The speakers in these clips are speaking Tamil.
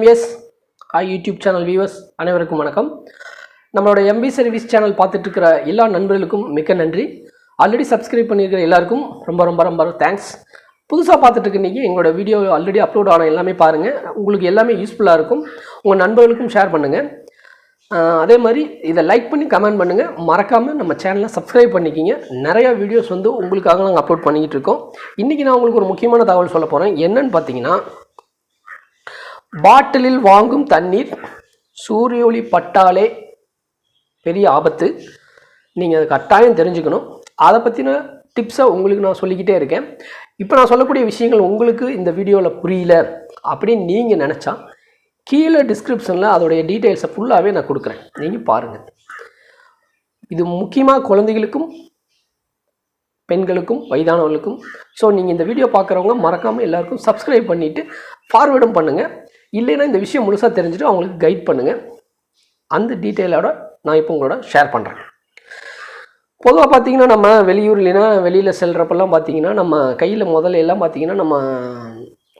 MS hi YouTube channel viewers அனைவருக்கும் வணக்கம். நம்மளோட எம்பி சர்வீஸ் சேனல் பார்த்துட்டு இருக்கிற எல்லா நண்பர்களுக்கும் மிக்க நன்றி. ஆல்ரெடி சப்ஸ்கிரைப் பண்ணியிருக்கிற எல்லாருக்கும் ரொம்ப ரொம்ப ரொம்ப தேங்க்ஸ் புதுசாக பார்த்துட்டு இருக்க நீங்கள் எங்களோட வீடியோ ஆல்ரெடி அப்லோட் ஆன எல்லாமே பாருங்கள் உங்களுக்கு எல்லாமே யூஸ்ஃபுல்லாக இருக்கும். உங்கள் நண்பர்களுக்கும் ஷேர் பண்ணுங்கள் அதே மாதிரி இதை லைக் பண்ணி கமெண்ட் பண்ணுங்கள் மறக்காமல் நம்ம சேனலை சப்ஸ்கிரைப் பண்ணிக்கிங்க. நிறையா வீடியோஸ் வந்து உங்களுக்காக நாங்கள் அப்லோட் பண்ணிக்கிட்டு இருக்கோம். இன்றைக்கி நான் உங்களுக்கு ஒரு முக்கியமான தகவல் சொல்ல போகிறேன் என்னன்னு பார்த்தீங்கன்னா பாட்டிலில் வாங்கும் தண்ணீர் சூரிய ஒளி பட்டாலே பெரிய ஆபத்து. நீங்கள் அது கட்டாயம் தெரிஞ்சுக்கணும். அதை பற்றின டிப்ஸை உங்களுக்கு நான் சொல்லிக்கிட்டே இருக்கேன். இப்போ நான் சொல்லக்கூடிய விஷயங்கள் உங்களுக்கு இந்த வீடியோவில் புரியல அப்படின்னு நீங்கள் நினச்சா கீழே டிஸ்கிரிப்ஷனில் அதோடைய டீட்டெயில்ஸை ஃபுல்லாகவே நான் கொடுக்குறேன். நீங்கள் பாருங்கள் இது முக்கியமாக குழந்தைகளுக்கும் பெண்களுக்கும் வயதானவர்களுக்கும். ஸோ நீங்கள் இந்த வீடியோ பார்க்குறவங்க மறக்காமல் எல்லாருக்கும் சப்ஸ்கிரைப் பண்ணிவிட்டு ஃபார்வேர்டும் பண்ணுங்கள் இல்லைன்னா இந்த விஷயம் முழுசாக தெரிஞ்சுட்டு அவங்களுக்கு கைட் பண்ணுங்கள் அந்த டீட்டெயிலோட நான் இப்போ உங்களோட ஷேர் பண்ணுறேன் பொதுவாக பார்த்தீங்கன்னா நம்ம வெளியூர் இல்லைன்னா வெளியில் செல்கிறப்பெல்லாம் பார்த்தீங்கன்னா நம்ம கையில் முதல்ல எல்லாம் பார்த்தீங்கன்னா நம்ம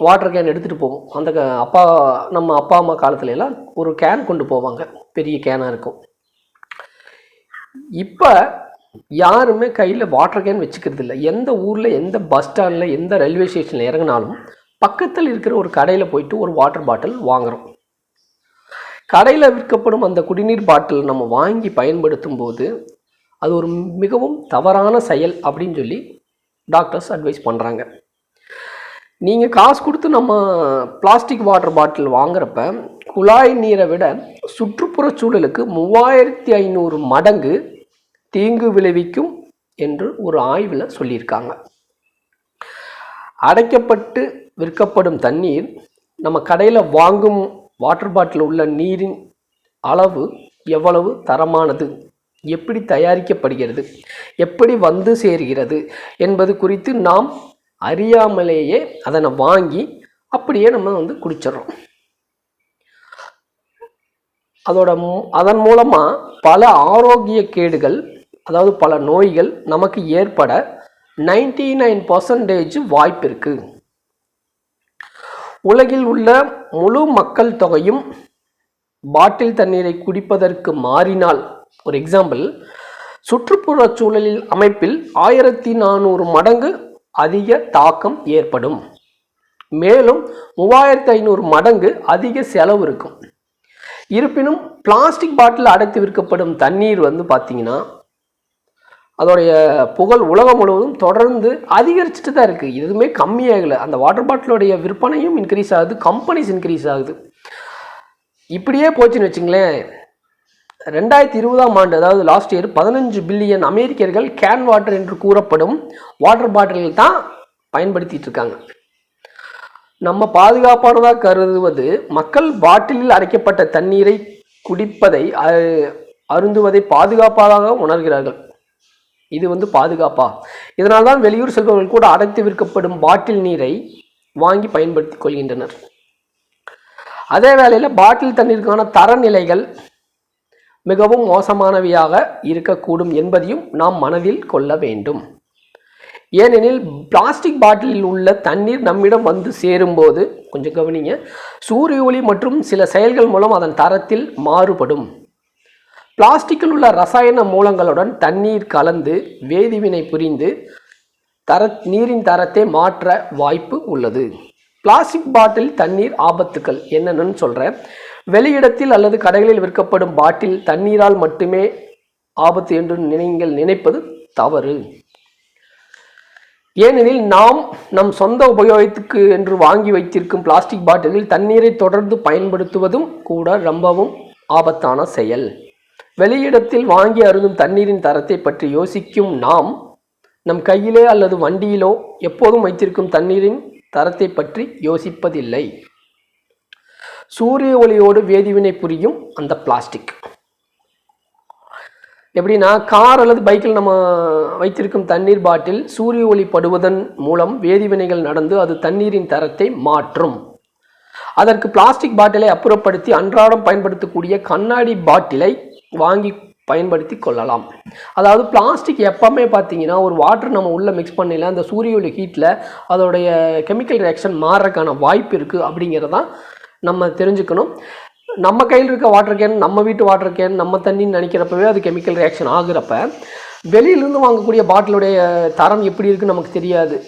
வாட்டர் கேன் எடுத்துகிட்டு போவோம். அந்த க- அப்பா நம்ம அப்பா அம்மா காலத்துல எல்லாம் ஒரு கேன் கொண்டு போவாங்க. பெரிய கேனாக இருக்கும். இப்போ யாருமே கையில் வாட்டர் கேன் வச்சுக்கிறது இல்லை எந்த ஊரில் எந்த பஸ் ஸ்டாண்டில் எந்த ரயில்வே ஸ்டேஷனில் இறங்கினாலும் பக்கத்தில் இருக்கிற ஒரு கடையில் போயிட்டு ஒரு வாட்டர் பாட்டில் வாங்குறோம். கடையில் விற்கப்படும் அந்த குடிநீர் பாட்டில் நம்ம வாங்கி பயன்படுத்தும் போது அது ஒரு மிகவும் தவறான செயல் அப்படின்னு சொல்லி டாக்டர்ஸ் அட்வைஸ் பண்ணுறாங்க நீங்கள் காசு கொடுத்து நம்ம பிளாஸ்டிக் வாட்டர் பாட்டில் வாங்குறப்ப குழாய் நீரை விட சுற்றுப்புற சூழலுக்கு மூவாயிரத்தி ஐநூறு மடங்கு தீங்கு விளைவிக்கும் என்று ஒரு ஆய்வில் சொல்லியிருக்காங்க. அடைக்கப்பட்டு விற்கப்படும் தண்ணீர் நம்ம கடையில் வாங்கும் வாட்டர் பாட்டில் உள்ள நீரின் அளவு எவ்வளவு தரமானது? எப்படி தயாரிக்கப்படுகிறது? எப்படி வந்து சேர்கிறது? என்பது குறித்து நாம் அறியாமலேயே அதனை வாங்கி அப்படியே நம்ம வந்து குடிச்சிடுறோம். அதோட அதன் மூலமாக பல ஆரோக்கிய கேடுகள் அதாவது பல நோய்கள் நமக்கு ஏற்பட நைன்டி நைன் பர்சன்டேஜ் வாய்ப்பு இருக்குது உலகில் உள்ள முழு மக்கள் தொகையும் பாட்டில் தண்ணீரை குடிப்பதற்கு மாறினால் ஒரு எக்ஸாம்பிள் சுற்றுப்புற சூழலில் அமைப்பில் ஆயிரத்தி நானூறு மடங்கு அதிக தாக்கம் ஏற்படும். மேலும் மூவாயிரத்தி ஐநூறு மடங்கு அதிக செலவு இருக்கும். இருப்பினும் பிளாஸ்டிக் பாட்டில் அடைத்து விற்கப்படும் தண்ணீர் வந்து பார்த்தீங்கன்னா அதோடைய புகழ் உலகம் முழுவதும் தொடர்ந்து அதிகரிச்சுட்டு தான் இருக்குது எதுவுமே கம்மியாகலை. அந்த வாட்டர் பாட்டிலோடைய விற்பனையும் இன்க்ரீஸ் ஆகுது கம்பெனிஸ் இன்க்ரீஸ் ஆகுது. இப்படியே போச்சுன்னு வச்சுங்களேன். ரெண்டாயிரத்தி இருபதாம் ஆண்டு அதாவது லாஸ்ட் இயர் பதினஞ்சு பில்லியன் அமெரிக்கர்கள் கேன் வாட்டர் என்று கூறப்படும் வாட்டர் பாட்டில்கள் தான் பயன்படுத்திட்டு இருக்காங்க. நம்ம பாதுகாப்பானதாக கருதுவது மக்கள் பாட்டிலில் அரைக்கப்பட்ட தண்ணீரை குடிப்பதை அ- அருந்துவதை பாதுகாப்பாக உணர்கிறார்கள். இது வந்து பாதுகாப்பா? இதனால் தான் வெளியூர் செல்பவர்கள் கூட அடைத்து விற்கப்படும் பாட்டில் நீரை வாங்கி பயன்படுத்தி கொள்கின்றனர். அதே வேளையில் பாட்டில் தண்ணீருக்கான தரநிலைகள் மிகவும் மோசமானவையாக இருக்கக்கூடும் என்பதையும் நாம் மனதில் கொள்ள வேண்டும். ஏனெனில் பிளாஸ்டிக் பாட்டிலில் உள்ள தண்ணீர் நம்மிடம் வந்து சேரும்போது கொஞ்சம் கவனிங்க சூரிய ஒளி மற்றும் சில செயல்கள் மூலம் அதன் தரத்தில் மாறுபடும். பிளாஸ்டிக்கில் உள்ள ரசாயன மூலங்களுடன் தண்ணீர் கலந்து வேதிவினை புரிந்து தர நீரின் தரத்தை மாற்ற வாய்ப்பு உள்ளது. பிளாஸ்டிக் பாட்டில் தண்ணீர் ஆபத்துக்கள் என்னென்னு சொல்கிறேன் வெளியிடத்தில் அல்லது கடைகளில் விற்கப்படும் பாட்டில் தண்ணீரால் மட்டுமே ஆபத்து என்று நீங்கள் நினைப்பது தவறு. ஏனெனில் நாம் நம் சொந்த உபயோகத்துக்கு என்று வாங்கி வைத்திருக்கும் பிளாஸ்டிக் பாட்டிலில் தண்ணீரை தொடர்ந்து பயன்படுத்துவதும் கூட ரொம்பவும் ஆபத்தான செயல். வெளியிடத்தில் வாங்கி அருந்தும் தண்ணீரின் தரத்தை பற்றி யோசிக்கும் நாம் நம் கையிலே அல்லது வண்டியிலோ எப்போதும் வைத்திருக்கும் தண்ணீரின் தரத்தை பற்றி யோசிப்பதில்லை. சூரிய ஒளியோடு வேதிவினை புரியும் அந்த பிளாஸ்டிக் எப்படின்னா கார் அல்லது பைக்கில் நம்ம வைத்திருக்கும் தண்ணீர் பாட்டில் சூரிய ஒளி படுவதன் மூலம் வேதிவினைகள் நடந்து அது தண்ணீரின் தரத்தை மாற்றும். அதற்கு பிளாஸ்டிக் பாட்டிலை அப்புறப்படுத்தி அன்றாடம் பயன்படுத்தக்கூடிய கண்ணாடி பாட்டிலை வாங்கி பயன்படுத்தி கொள்ளலாம். அதாவது பிளாஸ்டிக் எப்பவுமே பார்த்தீங்கன்னா ஒரு வாட்டர் நம்ம உள்ளே மிக்ஸ் பண்ணல அந்த சூரிய ஒளி ஹீட்டில் அதோடைய கெமிக்கல் ரியாக்ஷன் மாறுறதுக்கான வாய்ப்பு இருக்குது அப்படிங்கிறதான் நம்ம தெரிஞ்சுக்கணும். நம்ம கையில் இருக்க வாட்டர் கேன் நம்ம வீட்டு வாட்டர் கேன் நம்ம தண்ணின்னு நினைக்கிறப்பவே அது கெமிக்கல் ரியாக்ஷன் ஆகுறப்ப வெளியிலேருந்து வாங்கக்கூடிய பாட்டிலுடைய தரம் எப்படி இருக்குன்னு நமக்கு தெரியாது.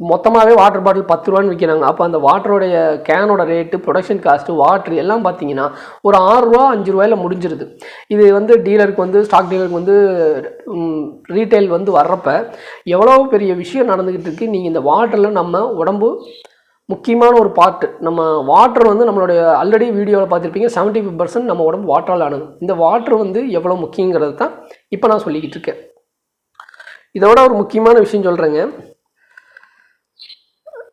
மொத்தமாகவே வாட்டர் பாட்டில் பத்து ரூபான்னு விற்கிறாங்க அப்போ அந்த வாட்டருடைய கேனோட ரேட்டு ப்ரொடக்ஷன் காஸ்ட்டு வாட்ரு எல்லாம் பார்த்தீங்கன்னா ஒரு ஆறுரூவா அஞ்சு ரூபாயில் முடிஞ்சிருது. இது வந்து டீலருக்கு வந்து ஸ்டாக் டீலருக்கு வந்து ரீட்டைல் வந்து வர்றப்ப எவ்வளோ பெரிய விஷயம் நடந்துக்கிட்டு இருக்குது நீங்கள் இந்த வாட்டரில் நம்ம உடம்பு முக்கியமான ஒரு பார்ட்டு நம்ம வாட்டர் வந்து நம்மளுடைய ஆல்ரெடி வீடியோவில் பார்த்துருப்பீங்க செவன்ட்டி ஃபைவ் பர்சன்ட் நம்ம உடம்பு வாட்டரால் ஆனது இந்த வாட்டர் வந்து எவ்வளோ முக்கியங்கிறது தான் இப்போ நான் சொல்லிக்கிட்டு இருக்கேன். இதோட ஒரு முக்கியமான விஷயம் சொல்கிறேங்க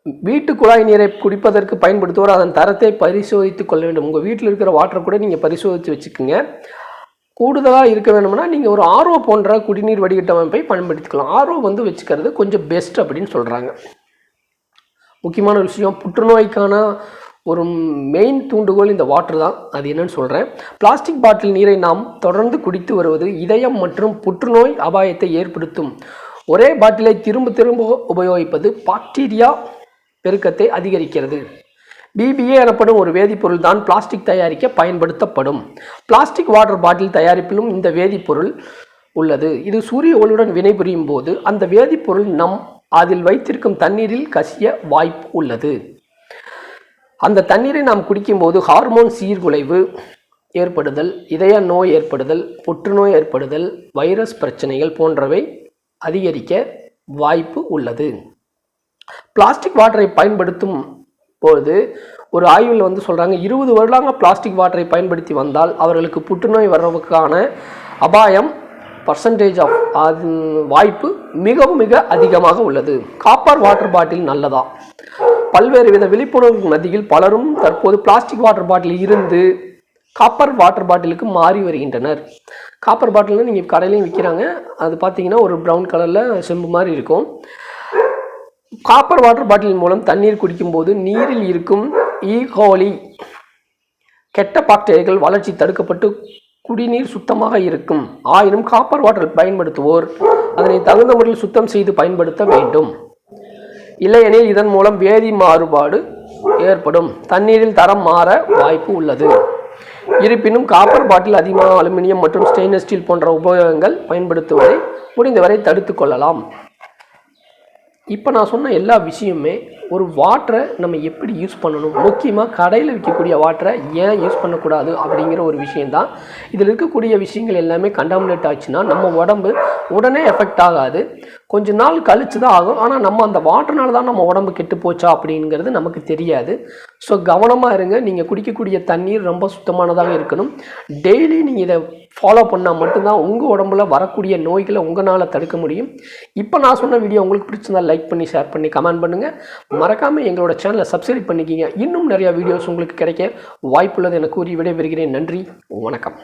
வீட்டு குழாய் நீரை குடிப்பதற்கு பயன்படுத்துவோர் அதன் தரத்தை பரிசோதித்து கொள்ள வேண்டும். உங்கள் வீட்டில் இருக்கிற வாட்டரை கூட நீங்கள் பரிசோதித்து வச்சுக்கோங்க. கூடுதலாக இருக்க வேணும்னா நீங்கள் ஒரு ஆர்ஓ போன்ற குடிநீர் வடிகட்டமைப்பை பயன்படுத்திக்கலாம். ஆர்ஓ வந்து வச்சுக்கிறது கொஞ்சம் பெஸ்ட் அப்படின்னு சொல்கிறாங்க முக்கியமான ஒரு விஷயம் புற்றுநோய்க்கான ஒரு மெயின் தூண்டுகோல் இந்த வாட்டர் தான். அது என்னன்னு சொல்கிறேன் பிளாஸ்டிக் பாட்டில் நீரை நாம் தொடர்ந்து குடித்து வருவது இதயம் மற்றும் புற்றுநோய் அபாயத்தை ஏற்படுத்தும். ஒரே பாட்டிலை திரும்ப திரும்ப உபயோகிப்பது பாக்டீரியா பெருக்கத்தை அதிகரிக்கிறது. பிபிஏ எனப்படும் ஒரு வேதிப்பொருள் தான் பிளாஸ்டிக் தயாரிக்க பயன்படுத்தப்படும். பிளாஸ்டிக் வாட்டர் பாட்டில் தயாரிப்பிலும் இந்த வேதிப்பொருள் உள்ளது. இது சூரிய ஒளியுடன் வினைபுரியும் போது அந்த வேதிப்பொருள் நம் அதில் வைத்திருக்கும் தண்ணீரில் கசிய வாய்ப்பு உள்ளது. அந்த தண்ணீரை நாம் குடிக்கும்போது ஹார்மோன் சீர்குலைவு ஏற்படுதல் இதய நோய் ஏற்படுதல் புற்றுநோய் ஏற்படுதல் வைரஸ் பிரச்சனைகள் போன்றவை அதிகரிக்க வாய்ப்பு உள்ளது. பிளாஸ்டிக் வாட்டரை பயன்படுத்தும் பொழுது ஒரு ஆய்வில் வந்து சொல்கிறாங்க இருபது வருடங்க பிளாஸ்டிக் வாட்டரை பயன்படுத்தி வந்தால் அவர்களுக்கு புற்றுநோய் வர்றதுக்கான அபாயம் பர்சன்டேஜ் ஆஃப் அது வாய்ப்பு மிகவும் மிக அதிகமாக உள்ளது. காப்பர் வாட்டர் பாட்டில் நல்லதா? பல்வேறு வித விழிப்புணர்வு மத்தியில் பலரும் தற்போது பிளாஸ்டிக் வாட்டர் பாட்டில் இருந்து காப்பர் வாட்டர் பாட்டிலுக்கு மாறி வருகின்றனர். காப்பர் பாட்டில்னால் நீங்கள் கடையிலையும் விற்கிறாங்க அது பார்த்தீங்கன்னா ஒரு ப்ரௌன் கலரில் செம்பு மாதிரி இருக்கும். காப்பர் வாட்டர் பாட்டில் மூலம் தண்ணீர் குடிக்கும்போது நீரில் இருக்கும் ஈகோலி கெட்ட பாக்டீரியாக்கள் வளர்ச்சி தடுக்கப்பட்டு குடிநீர் சுத்தமாக இருக்கும். ஆயினும் காப்பர் வாட்டர் பயன்படுத்துவோர் அதனை தகுந்த முறையில் சுத்தம் செய்து பயன்படுத்த வேண்டும். இல்லையெனில் இதன் மூலம் வேதி மாறுபாடு ஏற்படும். தண்ணீரில் தரம் மாற வாய்ப்பு உள்ளது. இருப்பினும் காப்பர் பாட்டில் அதிகமாக அலுமினியம் மற்றும் ஸ்டெயின்லெஸ் ஸ்டீல் போன்ற உபயோகங்கள் பயன்படுத்துவதை முடிந்தவரை தடுத்து கொள்ளலாம். இப்போ நான் சொன்ன எல்லா விஷயமே ஒரு வாட்டரை நம்ம எப்படி யூஸ் பண்ணணும்? முக்கியமாக கடையில் விற்கக்கூடிய வாட்டரை ஏன் யூஸ் பண்ணக்கூடாது அப்படிங்கிற ஒரு விஷயந்தான் இதில் இருக்கக்கூடிய விஷயங்கள் எல்லாமே கண்டாமினேட் ஆச்சுன்னா நம்ம உடம்பு உடனே எஃபெக்ட் ஆகாது. கொஞ்ச நாள் கழிச்சு தான் ஆகும். ஆனால் நம்ம அந்த வாட்டர்னால தான் நம்ம உடம்பு கெட்டு போச்சா அப்படிங்கிறது நமக்கு தெரியாது. ஸோ கவனமாக இருங்க. நீங்கள் குடிக்கக்கூடிய தண்ணீர் ரொம்ப சுத்தமானதாக இருக்கணும். டெய்லி நீங்கள் இதை ஃபாலோ பண்ணால் மட்டும்தான் உங்கள் உடம்புல வரக்கூடிய நோய்களை உங்களால் தடுக்க முடியும். இப்போ நான் சொன்ன வீடியோ உங்களுக்கு பிடிச்சிருந்தா லைக் பண்ணி ஷேர் பண்ணி கமெண்ட் பண்ணுங்கள் மறக்காமல் எங்களோட சேனலை சப்ஸ்கிரைப் பண்ணிக்கிங்க. இன்னும் நிறையா வீடியோஸ் உங்களுக்கு கிடைக்க வாய்ப்புள்ளது என கூறி விடைபெறுகிறேன். நன்றி. வணக்கம்.